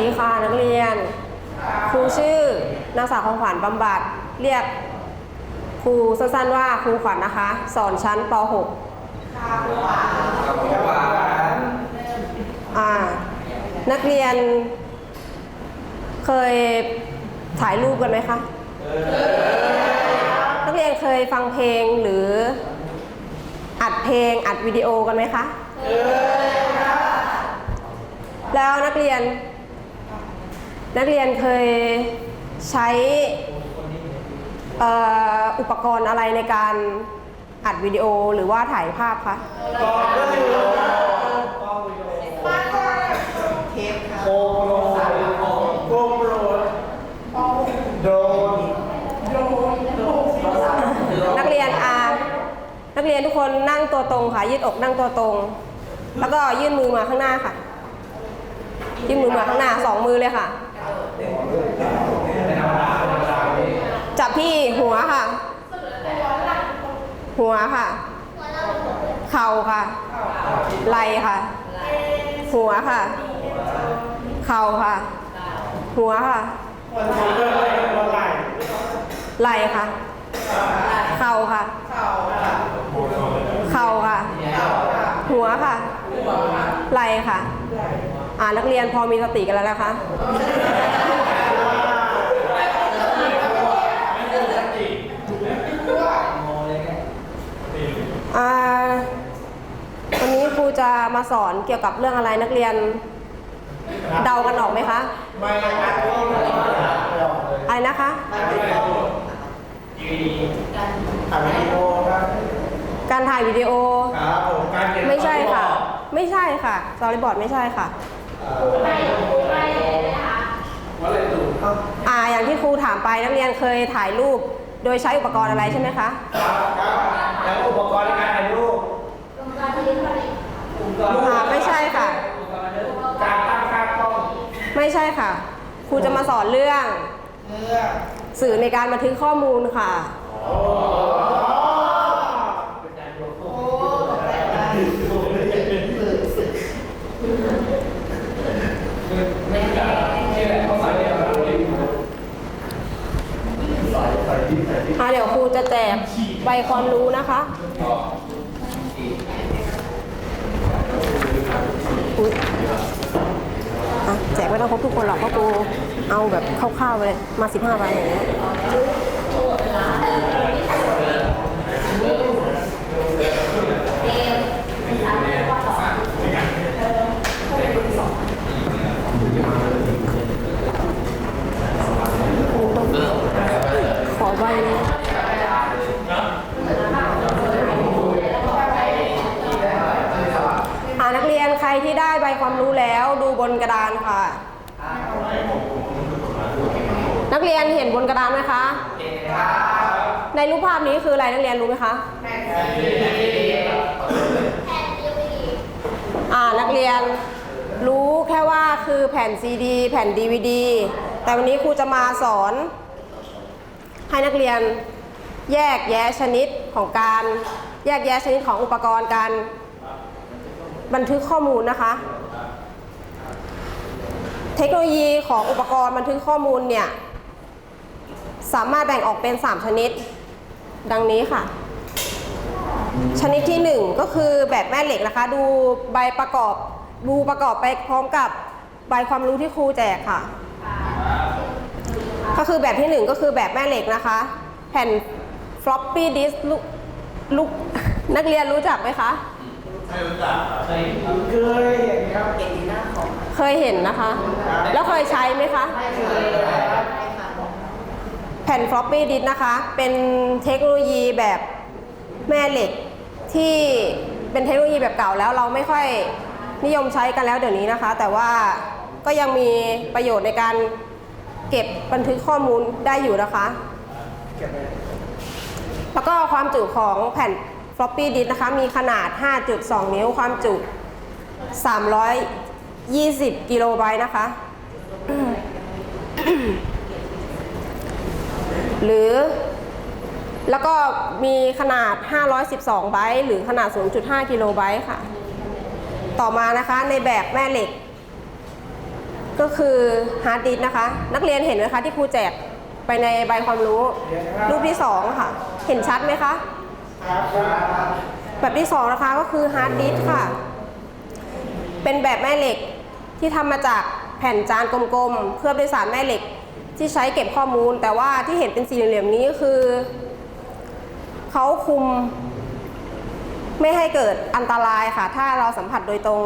ดีค่ะนักเรียน ครูชื่อนางสาวของขวัญบำบัดเรียกครูสั้นๆว่าครูขวัญนะคะ สอนชั้นป .6 อ่านักเรียน เคยถ่ายรูปกันไหมคะนักเรียนเคยฟังเพลงหรืออัดเพลงอัดวิดีโอกันไหมคะแล้วนักเรียน นักเรียนเคยใช้อ่ออุปกรณ์อะไรในการอัดวิดีโอหรือว่าถ่ายภาพคะโกโลโกโลโดนนักเรียนอานักเรียนทุกคนนั่งตัวตรงค่ะ ยืดอกนั่งตัวตรง แล้วก็ยื่นมือมาข้างหน้าค่ะ ยื่นมือมาข้างหน้าสองมือเลยค่ะ จับที่หัวค่ะ หัวค่ะ เข่าค่ะ ไหล่ค่ะ หัวค่ะ เข่าค่ะ หัวค่ะ ไหล่ค่ะ เข่าค่ะ เข่าค่ะ หัวค่ะ ไหล่ค่ะ อ่านักเรียนพอมีสติกันแล้วนะคะ อ่าวันนี้ครูจะมาสอนเกี่ยวกับเรื่องอะไรนักเรียนเดากันออกไหมคะไม่อัดโกโลอะไรนะคะอัดวิดีโออัดวิดีโอครับการถ่ายวิดีโอครับผมการเขียนไม่ใช่ค่ะ ไม่ใช่ค่ะสตอรี่บอร์ดไม่ใช่ค่ะอ่าอย่างที่ครูถามไปนักเรียนเคยถ่ายรูป โดยใช้อุปกรณ์อะไรใช่ไหมคะครับครับแล้วอุปกรณ์ในการถ่ายรูปอ่าไม่ใช่ค่ะ การตั้งค่ากล้องไม่ใช่ค่ะ ครูจะมาสอนเรื่องเนื้อสื่อในการบันทึกข้อมูลค่ะ ค่ะเดี๋ยวครูจะแจกใบความรู้นะคะอุ๊ยอะแจกไม่ต้องครบทุกคนหรอกเพราะครูเอาแบบคร่าวๆเลยมา 15ใบอย่างเงี้ยขอใบหนึงอ่านักเรียนใครที่ได้ใบความรู้แล้วดูบนก ระดานค่ะ นักเรียนเห็นบนกระดานไหมคะในรูปภาพนี้คืออะไรนักเรียนรู้ไหมคะอ่านักเรียนรู้แค่ว่าคือแผ่นซีดีแผ่นดีวดีแต่วันนี้ครูจะมาสอน ให้นักเรียนแยกแยะชนิดของการแยกแยะชนิดของอุปกรณ์การบันทึกข้อมูลนะคะ เทคโนโลยีของอุปกรณ์บันทึกข้อมูลเนี่ย สามารถแบ่งออกเป็น 3 ชนิด ดังนี้ค่ะ ชนิดที่ 1 ก็คือแบบแม่เหล็กนะคะ ดูใบประกอบดูประกอบไปพร้อมกับใบความรู้ที่ครูแจกค่ะ ก็คือแบบที่ 1 ก็คือแบบแม่เหล็กนะคะ แผ่น floppy disk ลูกลูกนักเรียนรู้จักไหมคะเคยเห็นครับเก่งหน้าของ เคยเห็นนะคะ แล้วเคยใช้ไหมคะ แผ่น floppy disk นะคะ เป็นเทคโนโลยีแบบแม่เหล็กที่เป็นเทคโนโลยีแบบเก่าแล้วเราไม่ค่อยนิยมใช้กันแล้วเดี๋ยวนี้นะคะ แต่ว่าก็ยังมีประโยชน์ในการเก็บบันทึกข้อมูลได้อยู่นะคะ แล้วก็ความจุของแผ่น floppy disk นะคะ มีขนาด 5.2 นิ้วความจุ 3 20 กิโลไบต์นะคะ หรือ แล้วก็มีขนาด 512 ไบต์หรือขนาด 0.5 กิโลไบต์ค่ะ ต่อมานะคะในแบบแม่เหล็ก ก็คือฮาร์ดดิสก์นะคะ นักเรียนเห็นไหมคะที่ครูแจกไปในใบความรู้ รูปที่สองค่ะ เห็นชัดไหมคะ แบบที่สองนะคะก็คือฮาร์ดดิสก์ค่ะ เป็นแบบแม่เหล็ก ที่ทำมาจากแผ่นจานกลมๆ เคลือบด้วยสารแม่เหล็กที่ใช้เก็บข้อมูล แต่ว่าที่เห็นเป็นสี่เหลี่ยมนี้ก็คือเขาคุม ไม่ให้เกิดอันตรายค่ะ ถ้าเราสัมผัสโดยตรง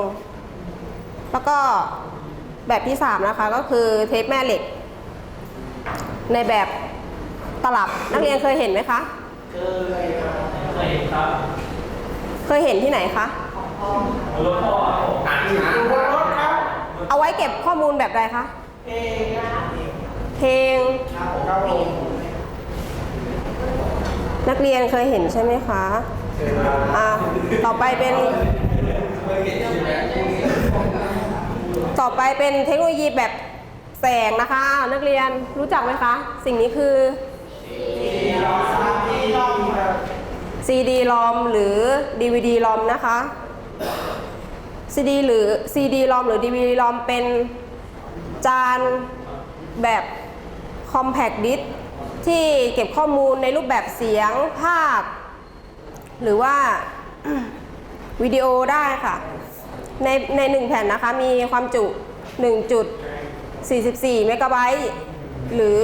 แล้วก็แบบที่ 3 นะคะก็คือเทปแม่เหล็ก ในแบบตลับนักเรียนเคยเห็นไหมคะ เคยครับ เคยเห็นที่ไหนคะรถครับ เอาไว้เก็บข้อมูลแบบใดคะ เพลงครับผมนักเรียนเคยเห็นใช่ไหมคะ อ่า ต่อไปเป็น ต่อไปเป็นเทคโนโลยีแบบแสงนะคะ นักเรียนรู้จักไหมคะ สิ่งนี้คือ CD ROM หรือ DVD ROM นะคะ CD หรือ CD ROM หรือ DVD ROM เป็นจานแบบ Compact Disc ที่เก็บข้อมูลในรูปแบบเสียงภาพ หรือว่าวิดีโอได้ค่ะ ในในหนึ่งแผ่นนะคะ มีความจุ 1.44 เมกะไบต์หรือ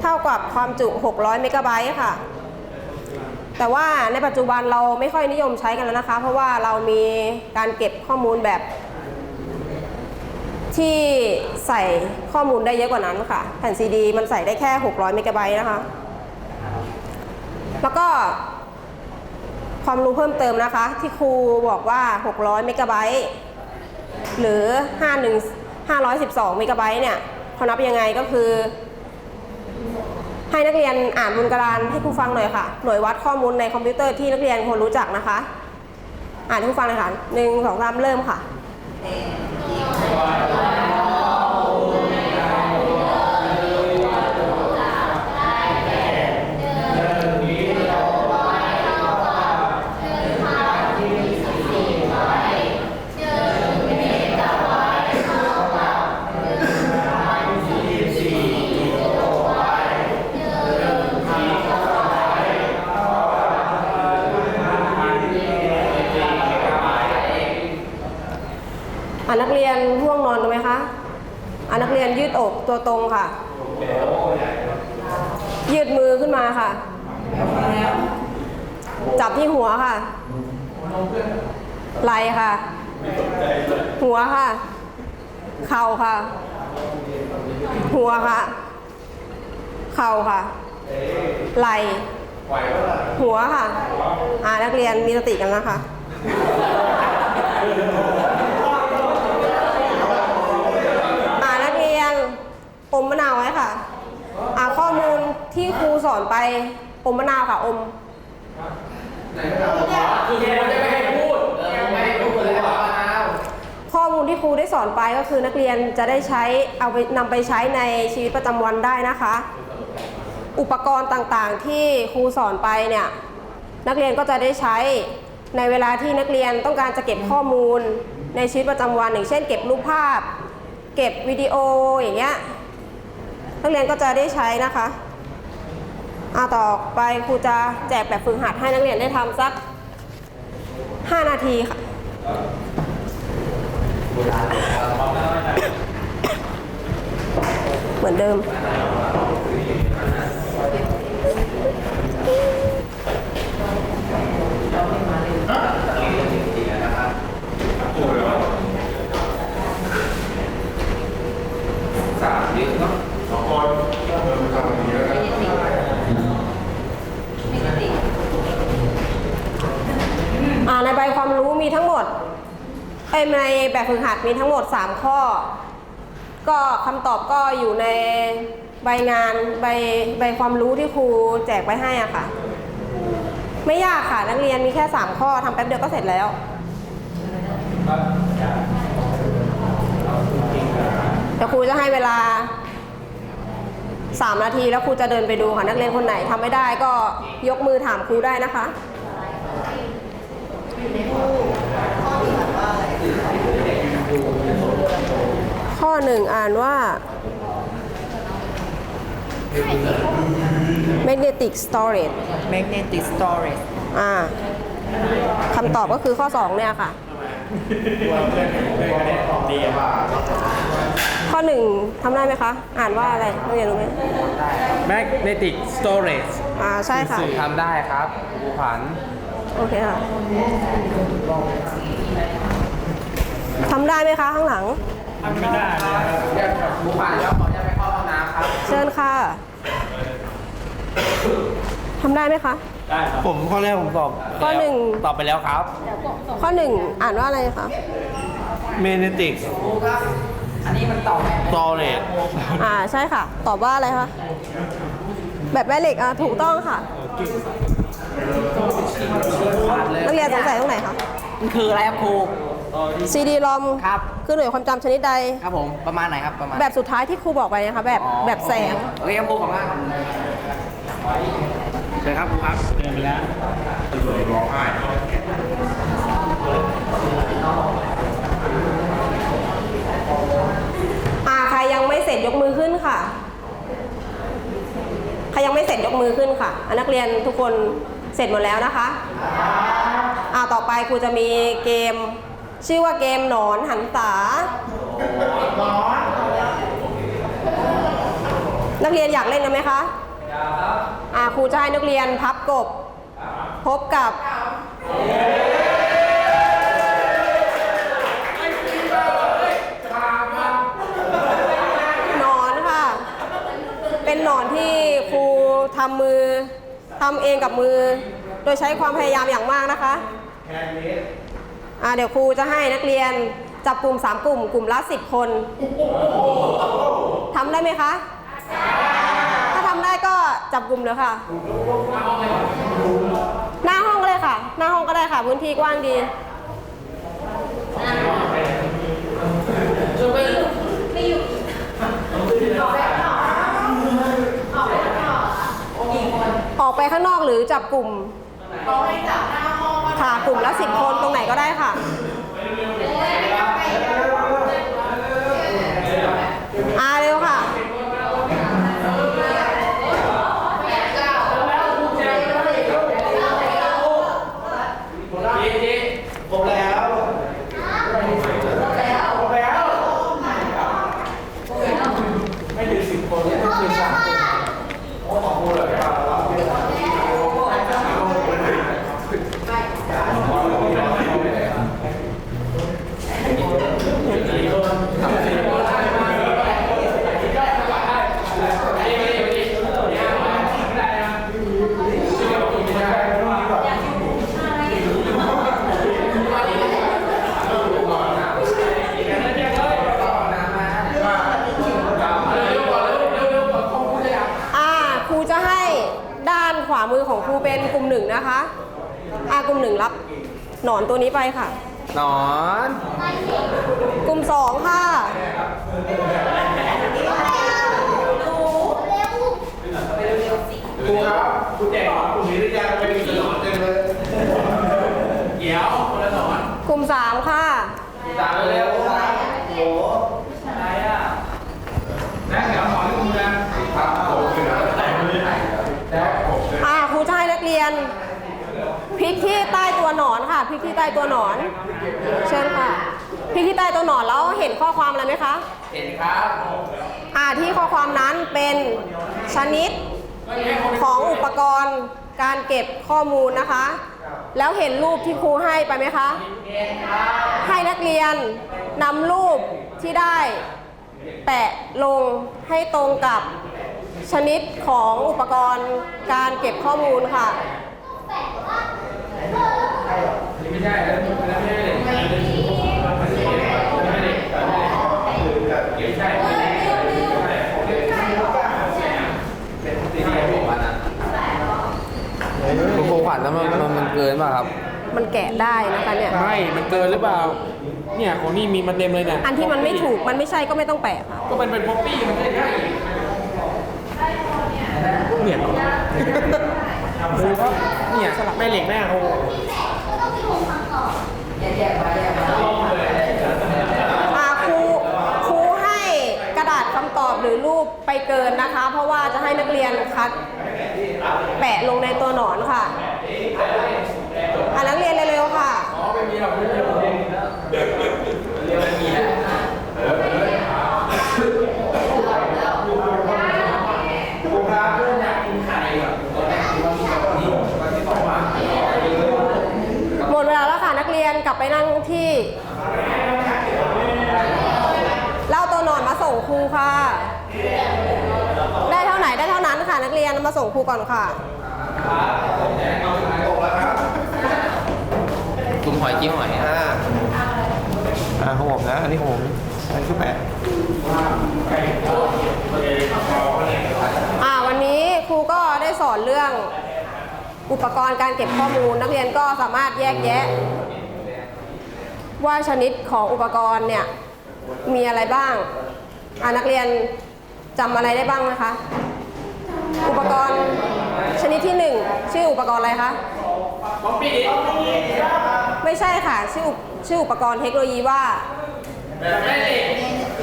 เท่ากับความจุ 600 เมกะไบต์ค่ะ แต่ว่าในปัจจุบันเราไม่ค่อยนิยมใช้กันแล้วนะคะ เพราะว่าเรามีการเก็บข้อมูลแบบ ที่ใส่ข้อมูลได้เยอะกว่านั้นค่ะ แผ่นซีดีมันใส่ได้แค่ 600 เมกะไบต์นะคะ แล้วก็ความรู้เพิ่มเติมนะคะ ที่ครูบอกว่า 600 เมกะไบต์หรือ 51 512 เมกะไบต์เนี่ยเขานับยังไงก็คือ ให้นักเรียนอ่านบนกระดานให้ครูฟังหน่อยค่ะ หน่วยวัดข้อมูลในคอมพิวเตอร์ที่นักเรียนควรรู้จักนะคะ อ่านให้ครูฟังเลยค่ะหนึ่งสองสามเริ่มค่ะ อ่านักเรียนห่วงนอนกันไหมคะอ่านักเรียนยืดอกตัวตรงค่ะ ยืดมือขึ้นมาค่ะ จับที่หัวค่ะ ไหล่ค่ะ หัวค่ะ เข่าค่ะ หัวค่ะ เข่าค่ะ ไหล่ หัวค่ะ อ่านักเรียนมีสติกันนะคะ อ่านักเรียนอ มมะนาวไว้ค่ะอ่าข้อมูลที่ครูสอนไปอมมะนาวค่ะอมข้อมูลที่ครูได้สอนไปก็คือนักเรียนจะได้ใช้เอาไปนำไปใช้ในชีวิตประจำวันได้นะคะ อุปกรณ์ต่างๆที่ครูสอนไปเนี่ยนักเรียนก็จะได้ใช้ในเวลาที่นักเรียนต้องการจะเก็บข้อมูลในชีวิตประจำวันอย่างเช่น เก็บรูปภาพ เก็บวิดีโออย่างเงี้ย นักเรียนก็จะได้ใช้นะคะอาต่อไปครูจะแจกแบบฝึกหัดให้นักเรียนได้ทำสัก 5 นาทีค่ะเหมือนเดิม สามเยอะเนาะสองคนเออทำอย่างนี้แล้วกัน อ่าในใบความรู้มีทั้งหมดเอ้ยใน แบบฝึกหัดมีทั้งหมด 3 ข้อ ก็คำตอบก็อยู่ในใบงานใบใบความรู้ที่ครูแจกไปให้อะค่ะ ไม่ยากค่ะนักเรียนมีแค่ 3 ข้อทำแป๊บเดียวก็เสร็จแล้วเดี๋ยวครูจะให้เวลา 3 นาทีแล้วครูจะเดินไปดูค่ะนักเรียนคนไหนทำไม่ได้ก็ยกมือถามครูได้นะคะข้อ หนึ่งอ่านว่า magnetic storage magnetic storage อ่าคำตอบก็คือข้อ 2 เนี่ยค่ะ ข้อ 1ทำได้ไหมคะ อ่านว่าอะไรนักเรียนรู้ไหม magnetic storage อ่า ใช่ค่ะ ทำได้ครับครูผัน โอเคค่ะทำได้ไหมคะ ข้างหลัง ทำไม่ได้เลยครับครูผ่านแล้วขอจะไปเข้าห้องน้ำครับเชิญค่ะทำได้ไหมคะ ได้ครับผมข้อแรกผมตอบข้อหนึ่ง ตอบไปแล้วครับ ข้อหนึ่งอ่านว่าอะไรคะ magnetic อันนี้มันต่อแม่ storage อ่าใช่ค่ะ ตอบว่าอะไรคะแบบแม่เหล็กอะถูกต้องค่ะนักเรียนสงสัยตรงไหนคะ มันคืออะไรครับครู CD ROM ครับ คือหน่วยความจำชนิดใด ครับผม ประมาณไหนครับ ประมาณแบบสุดท้ายที่ครูบอกไปนะคะแบบอ๋อแบบแสงโอเคครับครูขอบคุณครับเชิญครับครูครับเดินไปแล้วร้องไห้อ่าใครยังไม่เสร็จยกมือขึ้นค่ะ ใครยังไม่เสร็จยกมือขึ้นค่ะอะนักเรียนทุกคนเสร็จหมดแล้วนะคะ อ่าต่อไปครูจะมีเกม ชื่อว่าเกมหนอนหันษานักเรียนอยากเล่นกันไหมคะอยากครับอ่าครูจะให้นักเรียนพับกบ พบกับหนอนค่ะ เป็นหนอนที่ครูทำมือทำเองกับมือ โดยใช้ความพยายามอย่างมากนะคะ อ่าเดี๋ยวครูจะให้นักเรียนจับกลุ่ม 3 กลุ่ม กลุ่มละ 10 คนทำได้ไหมคะ ถ้าทำได้ก็จับกลุ่มเลยค่ะ หน้าห้องก็เลยค่ะ หน้าห้องก็ได้ค่ะ พื้นที่กว้างดีออกไปข้างนอกหรือจับกลุ่มก็ให้จับหน้าห้อง ค่ะ กลุ่มละสิบคนตรงไหนก็ได้ค่ะ อาเร็วค่ะ ผมแล้วผมแล้วไม่ถึงสิบคนไม่ถึงสามคนโอ้ของกูเลยครับ อ่าครูจะให้ด้านขวามือของครูเป็นกลุ่มหนึ่งนะคะอ่ากลุ่มหนึ่งรับห นอนตัวนี้ไปค่ะ นอน กลุ่มสองค่ะ ครูครับครูแจกหนอนกลุ่มนี้หรือยังไปดูหนอนเต็มเลยเดี๋ยวคนละหนอนกลุ่มสามค่ะ ตามเร็วครับโอ้อะไรอะนั่งเดี๋ยวหนอนให้คุณกันครับผมคือแต่ไม่ได้ถ่ายแล้วผมคืออ่าครูจะให้นักเรียนพลิกที่ใต้ตัว หนอนค่ะพลิกที่ใต้ตัวหนอนเชิญค่ะพลิกที่ใต้ตัวหนอนแล้วเห็นข้อความอะไรไหมคะเห็นครับอ่าที่ข้อความนั้นเป็นชนิดของอุปกรณ์การเก็บข้อมูลนะคะ แล้วเห็นรูปที่ครูให้ไปไหมคะ ให้นักเรียนนำรูปที่ได้ แปะลงให้ตรงกับชนิดของอุปกรณ์การเก็บข้อมูลค่ะ คุณครูผ่านแล้วมันมันมันเกินป่ะครับ มันแกะได้นะคะเนี่ย ไม่ มันเกินหรือเปล่า เนี่ยของนี่มีมาเต็มเลยเนี่ยอันที่มันไม่ถูกมันไม่ใช่ก็ไม่ต้องแปะค่ะ ก็มันเป็นป๊อปปี้มันไม่ได้เนี่ยคือว่าเนี่ยแม่เหล็กแม่เขา ครูครูให้กระดาษคำตอบหรือรูปไปเกินนะคะ เพราะว่าจะให้นักเรียนคัดแปะลงในตัวหนอนค่ะอ่านักเรียนเร็วๆค่ะ กเรียนกลับไปนั่งที่ เล่าตัวหนอนมาส่งครูค่ะ ได้เท่าไหนได้เท่านั้นค่ะนักเรียนมาส่งครูก่อนค่ะจุ่มหอยจิ้มหอยอ่าอ่าของผมนะ อันนี้ของผมอันนี้คือแปะอ่าวันนี้ครูก็ได้สอนเรื่องอุปกรณ์การเก็บข้อมูล นักเรียนก็สามารถแยกแยะ ว่าชนิดของอุปกรณ์เนี่ยมีอะไรบ้างอานักเรียนจำอะไรได้บ้างนะคะ อุปกรณ์ชนิดที่หนึ่งชื่ออุปกรณ์อะไรคะไม่ใช่ค่ะชื่อชื่ออุปกรณ์เทคโนโลยีว่า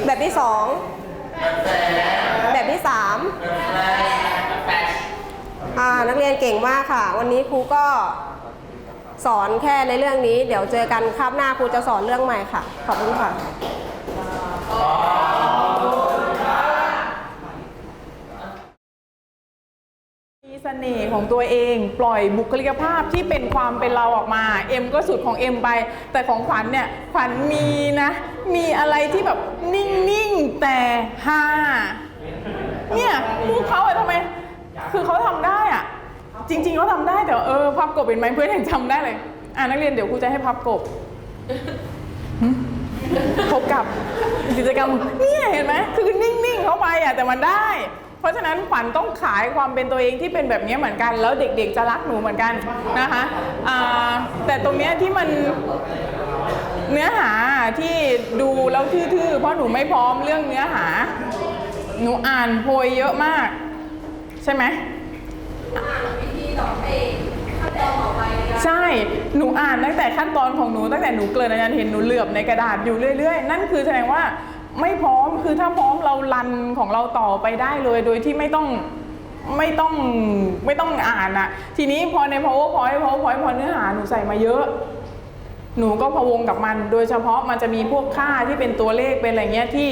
แบบที่สองแบบที่สามอ่านักเรียนเก่งมากค่ะ วันนี้ครูก็ สอนแค่ในเรื่องนี้ เดี๋ยวเจอกันคาบหน้าครูจะสอนเรื่องใหม่ค่ะ ขอบคุณค่ะมีเสน่ห์ของตัวเองปล่อยบุคลิกภาพที่เป็นความเป็นเราออกมาเอ็มก็สุดของเอ็มไป แต่ของขวัญเนี่ยขวัญมีนะ มีอะไรที่แบบนิ่งๆแต่ฮาเนี่ยพวกเขาอะทำไม คือเขาทำได้อะ จริงๆเขาทำได้แต่ว่าเออพับกบเป็นไหมเพื่อนยังจำได้เลย อ่านักเรียนเดี๋ยวครูจะให้พับกบพบกับกิจกรรมเนี่ยเห็นไหมคือนิ่งๆเข้าไปอะแต่มันได้ เพราะฉะนั้นขวัญต้องขายความเป็นตัวเองที่เป็นแบบนี้เหมือนกัน แล้วเด็กๆจะรักหนูเหมือนกันนะคะแต่ตรงเนี้ยที่มันเนื้อหาที่ดูแล้วทื่อๆ เพราะหนูไม่พร้อมเรื่องเนื้อหา หนูอ่านโพยเยอะมาก ใช่ไหม ใช่ หนูอ่านตั้งแต่ขั้นตอนของหนูตั้งแต่หนูเกริ่นอาจารย์เห็นหนูเหลือบในกระดาษอยู่เรื่อยๆ นั่นคือแสดงว่าไม่พร้อมคือถ้าพร้อมเรารันของเราต่อไปได้เลย โดยที่ไม่ต้องไม่ต้องไม่ต้องอ่านอะทีนี้พอใน powerpoint powerpoint พอเนื้อหาหนูใส่มาเยอะ หนูก็พะวงกับมัน โดยเฉพาะมันจะมีพวกค่าที่เป็นตัวเลขเป็นอะไรเงี้ยที่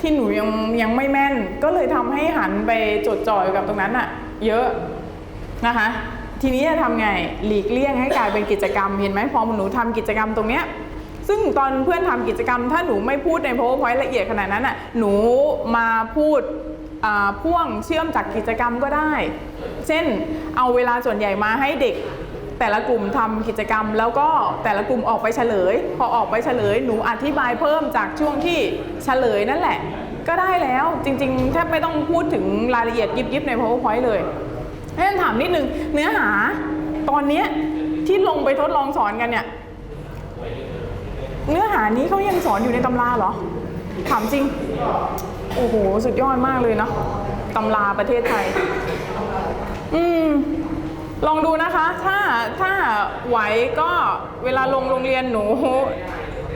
ที่หนูยังยังไม่แม่น ก็เลยทำให้หันไปจดจ่อยกับตรงนั้นอะเยอะ นะคะ ทีนี้จะทำไงหลีกเลี่ยงให้กลายเป็นกิจกรรมเห็นไหมพอหนูทำกิจกรรมตรงเนี้ยซึ่งตอนเพื่อนทำกิจกรรม ถ้าหนูไม่พูดใน powerpoint ละเอียดขนาดนั้นอะหนูมาพูดพ่วงเชื่อมจากกิจกรรมก็ได้ เช่นเอาเวลาส่วนใหญ่มาให้เด็กแต่ละกลุ่มทำกิจกรรม แล้วก็แต่ละกลุ่มออกไปเฉลย พอออกไปเฉลย หนูอธิบายเพิ่มจากช่วงที่เฉลยนั่นแหละ ก็ได้แล้วจริงๆแทบไม่ต้องพูดถึงรายละเอียดยิบๆใน powerpoint เลย ให้ถามนิดนึงเนื้อหาตอนเนี้ยที่ลงไปทดลองสอนกันเนี่ย เนื้อหานี้เขายังสอนอยู่ในตำราเหรอ ถามจริง โอ้โห สุดยอดมากเลยเนาะตำราประเทศไทย อืม ลองดูนะคะ ถ้าถ้าไหวก็เวลาลงโรงเรียนหนู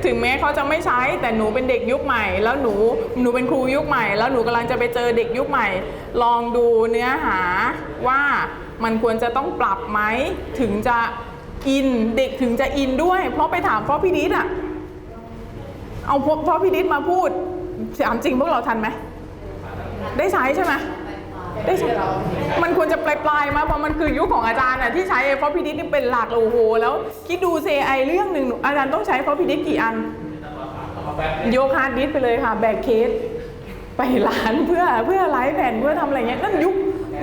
ถึงแม้เขาจะไม่ใช้ แต่หนูเป็นเด็กยุคใหม่ แล้วหนูหนูเป็นครูยุคใหม่ แล้วหนูกำลังจะไปเจอเด็กยุคใหม่ ลองดูเนื้อหาว่ามันควรจะต้องปรับไหมถึงจะอินเด็กถึงจะอินด้วย เพราะไปถามเพราะพี่ดิษอะเอาเพราะพี่ดิษมาพูดถามจริงพวกเราทันไหมได้ใช้ใช่ไหม ได้ใช่มันควรจะปลายๆมาเพราะมันคือยุคของอาจารย์อะที่ใช้เพราะพิดิษนี่เป็นหลักเลโอ้โหแล้วคิดดูเซไอเรื่องหนึ่งอาจารย์ต้องใช้เพราะพิดิษกี่อัน โยกฮาร์ดดิสไปเลยค่ะ แบกเคส ไปร้านเพื่อเพื่อไลฟ์แผ่นเพื่อทำอะไรเงี้ยนั่นยุค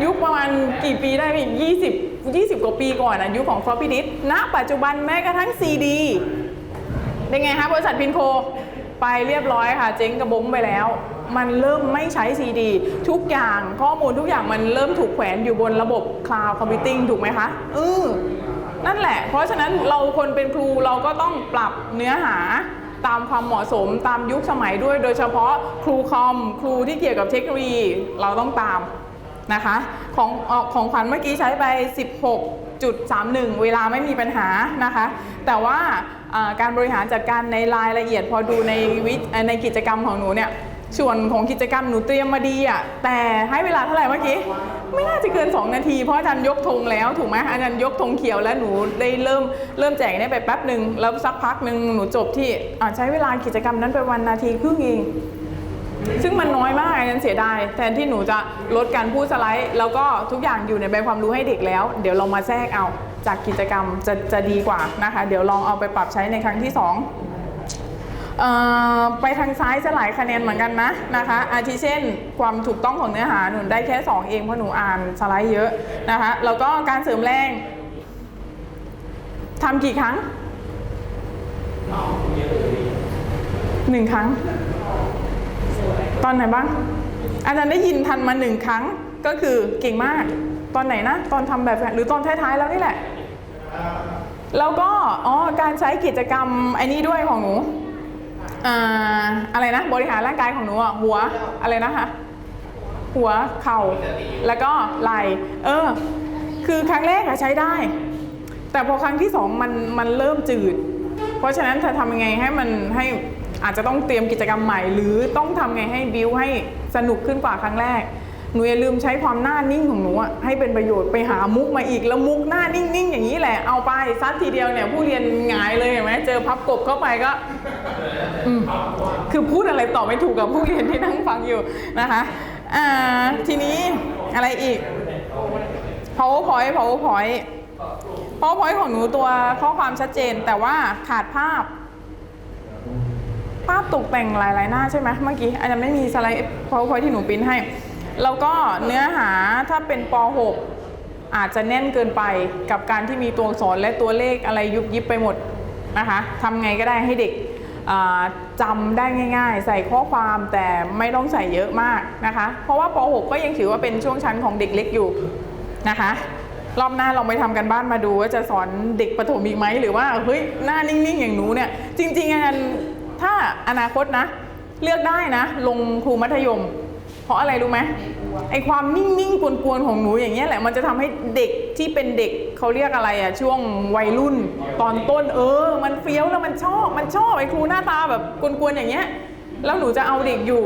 ยุคประมาณกี่ปีได้พี่ยี่สิบยี่สิบกว่าปีก่อนอะยุคของฟอปปี้ดิสณปัจจุบันแม้กระทั่งซีดีเป็นไงคะบริษัทพินโค ไปเรียบร้อยค่ะ เจ๊งกระบงไปแล้ว มันเริ่มไม่ใช้ซีดีทุกอย่างข้อมูลทุกอย่างมันเริ่มถูกแขวนอยู่บนระบบ Cloud Computing ถูกไหมคะเออนั่นแหละ เพราะฉะนั้นเราคนเป็นครูเราก็ต้องปรับเนื้อหาตามความเหมาะสมตามยุคสมัยด้วย โดยเฉพาะครูคอม ครูที่เกี่ยวกับเทคโนโลยีเราต้องตามนะคะของของขวัญเมื่อกี้ใช้ไป 16.31 เวลาไม่มีปัญหานะคะ แต่ว่าการบริหารจัดการในรายละเอียดพอดูในวิในกิจกรรมของหนูเนี่ย ส่วนของกิจกรรมหนูเตรียมมาดีอะแต่ให้เวลาเท่าไหร่เมื่อกี้ไม่น่าจะเกิน 2 นาที เพราะอาจารย์ยกธงแล้วถูกไหมอาจารย์ยกธงเขียวแล้วหนูได้เริ่มเริ่มแจกเนี่ยไปแป๊บหนึ่งแล้วสักพักหนึ่งหนูจบที่ใช้เวลากิจกรรมนั้นไปวันนาทีครึ่งเองซึ่งมันน้อยมากอันนั้นเสียดายแทนที่หนูจะลดการพูดสไลด์ แล้วก็ทุกอย่างอยู่ในใบความรู้ให้เด็กแล้ว เดี๋ยวเรามาแทรกเอาจากกิจกรรมจะจะดีกว่านะคะ เดี๋ยวลองเอาไปปรับใช้ในครั้งที่สอง ไปทางซ้ายจะหลายคะแนนเหมือนกันนะนะคะ อาทิเช่น ความถูกต้องของเนื้อหาหนูได้แค่ 2 เองเพราะหนูอ่านสไลด์เยอะนะคะแล้วก็การเสริมแรงทำกี่ครั้งหนึ่งครั้ง ตอนไหนบ้าง อาจารย์ได้ยินทันมาหนึ่งครั้งก็คือเก่งมาก ตอนไหนนะ ตอนทำแบบแฟนหรือตอนท้ายๆแล้วนี่แหละ แล้วก็อ๋อการใช้กิจกรรมไอ้นี่ด้วยของหนู อ่าอะไรนะ บริหารร่างกายของหนูอะหัวอะไรนะคะหัวเข่าแล้วก็ไหล่เออ คือครั้งแรกอะใช้ได้ แต่พอครั้งที่สองมันมันเริ่มจืด เพราะฉะนั้นเธอทำยังไงให้มันให้อาจจะต้องเตรียมกิจกรรมใหม่ หรือต้องทำไงให้บิวให้สนุกขึ้นกว่าครั้งแรก หนูอย่าลืมใช้ความหน้านิ่งของหนูอะให้เป็นประโยชน์ไปหามุกมาอีกแล้วมุกหน้านิ่งๆอย่างนี้แหละเอาไปซัดทีเดียวเนี่ยผู้เรียนหงายเลยเห็นไหมเจอพับกบเข้าไปก็คือพูดอะไรต่อไม่ถูกกับผู้เรียนที่นั่งฟังอยู่นะคะอ่าทีนี้อะไรอีก powerpoint powerpoint powerpoint ของหนูตัวข้อความชัดเจนแต่ว่าขาดภาพ ภาพตกแต่งหลาย ๆ หน้าใช่ไหมเมื่อกี้อาจจะไม่มีสไลด์ powerpoint ที่หนูปริ้นให้ แล้วก็เนื้อหาถ้าเป็นป .6 อาจจะแน่นเกินไปกับการที่มีตัวอักษรและตัวเลขอะไรยุบยิบไปหมดนะคะทำไงก็ได้ให้เด็กจำได้ง่าย ๆ ใส่ข้อความแต่ไม่ต้องใส่เยอะมากนะคะ เพราะว่าป .6 ก็ยังถือว่าเป็นช่วงชั้นของเด็กเล็กอยู่นะคะรอบหน้าลองไปทำกันบ้านมาดูว่าจะสอนเด็กประถมอีกไหมหรือว่าเฮ้ยหน้านิ่งๆ อย่างหนูเนี่ย จริงๆอาจารย์ถ้าอนาคตนะ เลือกได้นะ ลงครูมัธยม เพราะอะไรรู้ไหมไอความนิ่งๆ กวนๆ ของหนูอย่างเงี้ยแหละมันจะทำให้เด็กที่เป็นเด็กเขาเรียกอะไรอะช่วงวัยรุ่นตอนต้นเออ มันเฟี้ยวแล้วมันชอบมันชอบไอครูหน้าตาแบบกวนๆอย่างเงี้ยแล้วหนูจะเอาเด็กอยู่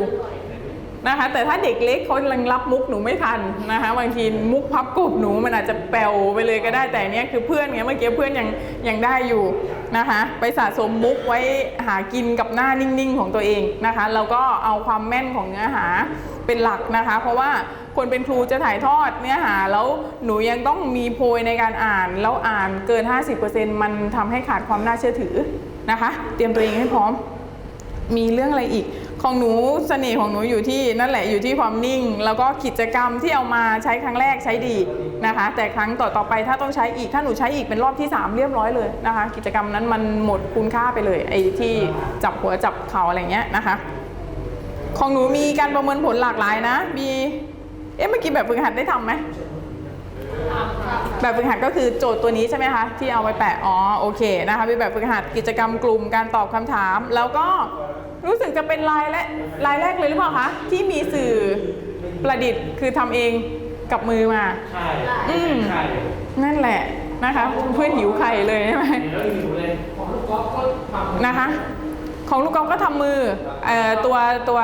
นะคะแต่ถ้าเด็กเล็กเขายังรับมุกหนูไม่ทันนะคะบางทีมุกพับกบหนูมันอาจจะแปลวไปเลยก็ได้แต่นเนี้ยคือเพื่อนไงเมื่อกี้เพื่อนยังยังได้อยู่นะคะไปสะสมมุกไว้หากินกับหน้านิ่งๆ ของตัวเองนะคะแล้วก็เอาความแม่นของเนื้อหา เป็นหลักนะคะ เพราะว่าคนเป็นครูจะถ่ายทอดเนื้อหาแล้วหนูยังต้องมีโพยในการอ่าน แล้วอ่านเกิน 50%มันทำให้ขาดความน่าเชื่อถือนะคะ เตรียมตัวเองให้พร้อม มีเรื่องอะไรอีก ของหนูเสน่ห์ของหนูอยู่ที่นั่นแหละอยู่ที่ความนิ่ง แล้วก็กิจกรรมที่เอามาใช้ครั้งแรกใช้ดีนะคะ แต่ครั้งต่อต่อไปถ้าต้องใช้อีกถ้าหนูใช้อีกเป็นรอบที่ 3 เรียบร้อยเลยนะคะ กิจกรรมนั้นมันหมดคุณค่าไปเลยไอ้ที่จับหัวจับเข่าอะไรเงี้ยนะคะ ของหนูมีการประเมินผลหลากหลายนะ มี เอ๊ะเมื่อกี้แบบฝึกหัดได้ทำไหม แบบฝึกหัดก็คือโจทย์ตัวนี้ใช่ไหมคะ ที่เอาไปแปะ อ๋อ โอเคนะคะเป็นแบบฝึกหัดกิจกรรมกลุ่มการตอบคำถาม แล้วก็รู้สึกจะเป็นลายและลายแรกเลยหรือเปล่าคะ ที่มีสื่อประดิษฐ์คือทำเองกับมือมา ใช่อืมใช่นั่นแหละนะคะ เพื่อนหิวไข่เลยใช่ไหมแล้วอยู่เลยของลูกกอล์ฟก็ทำนะคะ ของลูกกอล์ฟก็ทำมืออตัวตัว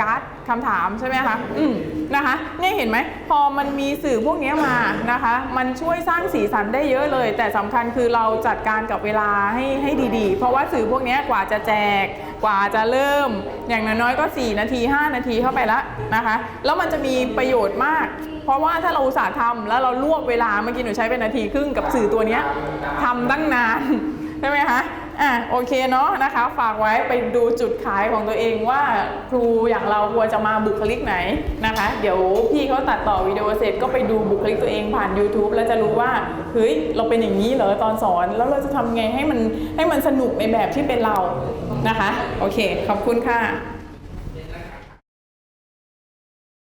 การ์ดคำถามใช่ไหมคะอืมนะคะเนี่ยเห็นไหมพอมันมีสื่อพวกนี้มานะคะ มันช่วยสร้างสีสันได้เยอะเลย แต่สำคัญคือเราจัดการกับเวลาให้ให้ดีๆ เพราะว่าสื่อพวกนี้กว่าจะแจก กว่าจะเริ่ม อย่างน้อยๆก็ 4 นาที 5 นาทีเข้าไปละนะคะ แล้วมันจะมีประโยชน์มาก เพราะว่าถ้าเราอุตส่าห์ทำแล้วเราลวกเวลาเมื่อกี้หนูใช้เป็นนาทีครึ่งกับสื่อตัวนี้ทำตั้งนานใช่ไหมคะ อะโอเคเนาะนะคะ ฝากไว้ไปดูจุดขายของตัวเองว่าครูอย่างเราควรจะมาบุคลิกไหนนะคะ เดี๋ยวพี่เขาตัดต่อวิดีโอเสร็จก็ไปดูบุคลิกตัวเองผ่าน YouTube แล้วจะรู้ว่าเฮ้ยเราเป็นอย่างนี้เหรอตอนสอน แล้วเราจะทำไงให้มันให้มันสนุกในแบบที่เป็นเรานะคะ โอเค ขอบคุณค่ะ